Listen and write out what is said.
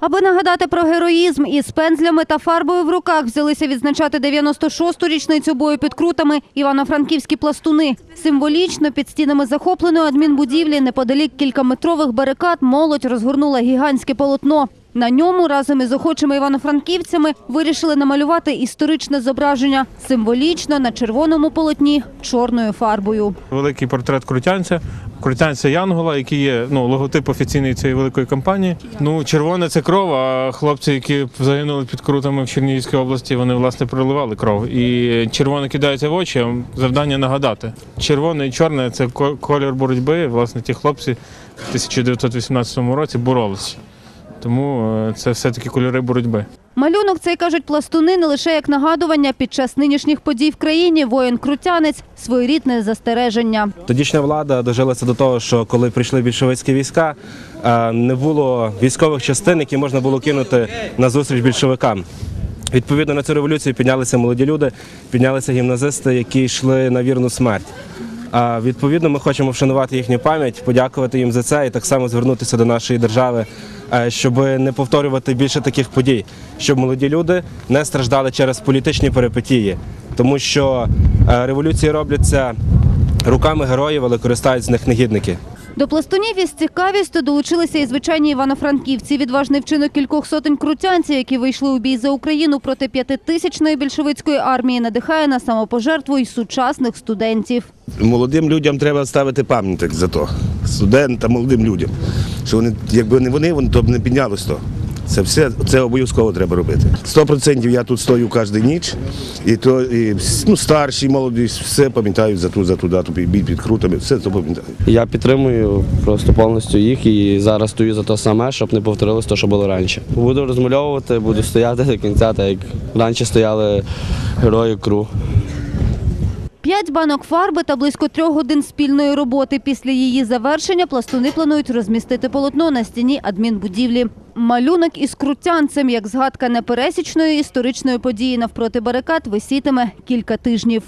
Аби нагадати про героїзм із пензлями та фарбою в руках взялися відзначати 96-ту річницю бою під крутами івано-франківські пластуни. Символічно під стінами захопленої адмінбудівлі неподалік кількаметрових барикад молодь розгорнула гігантське полотно. На ньому разом із охочими івано-франківцями вирішили намалювати історичне зображення символічно на червоному полотні чорною фарбою. великий портрет крутянця, крутянця Янгола, який є ну, логотип офіційний цієї великої компанії. Ну, червоне це кров, а хлопці, які загинули під крутами в Чернігівській області, вони власне проливали кров. І червоне кидається в очі, завдання нагадати. Червоне і чорне це ко- колір боротьби. Власне, ті хлопці в 1918 році боролись. Тому е, це все-таки кольори боротьби. Малюнок цей кажуть пластуни не лише як нагадування під час нинішніх подій в країні. Воїн крутянець своєрідне застереження. Тодішня влада дожилася до того, що коли прийшли більшовицькі війська, е, не було військових частин, які можна було кинути на зустріч більшовикам. Відповідно на цю революцію піднялися молоді люди, піднялися гімназисти, які йшли на вірну смерть. Відповідно, ми хочемо вшанувати їхню пам'ять, подякувати їм за це і так само звернутися до нашої держави, е, щоб не повторювати більше таких подій, щоб молоді люди не страждали через політичні перипетії, тому що е, революції робляться руками героїв, але користають з них негідники. До пластунів із цікавістю долучилися і звичайні івано-франківці. Відважний вчинок кількох сотень крутянців, які вийшли у бій за Україну проти п'ятитисячної більшовицької армії, надихає на самопожертву й сучасних студентів. Молодим людям треба ставити пам'ятник за то. Студентам, молодим людям. Що вони, якби не вони, вони то б не піднялось то. Це все це обов'язково треба робити. Сто процентів я тут стою кожну ніч, і то і, ну, старші, молоді, все пам'ятають за ту, за ту дату бій під крутами, все це пам'ятають. Я підтримую просто повністю їх і зараз стою за те саме, щоб не повторилось те, що було раніше. Буду розмальовувати, буду стояти до кінця, так як раніше стояли герої КРУ. П'ять банок фарби та близько трьох годин спільної роботи. Після її завершення пластуни планують розмістити полотно на стіні адмінбудівлі. Малюнок із крутянцем, як згадка непересічної історичної події навпроти барикад, висітиме кілька тижнів.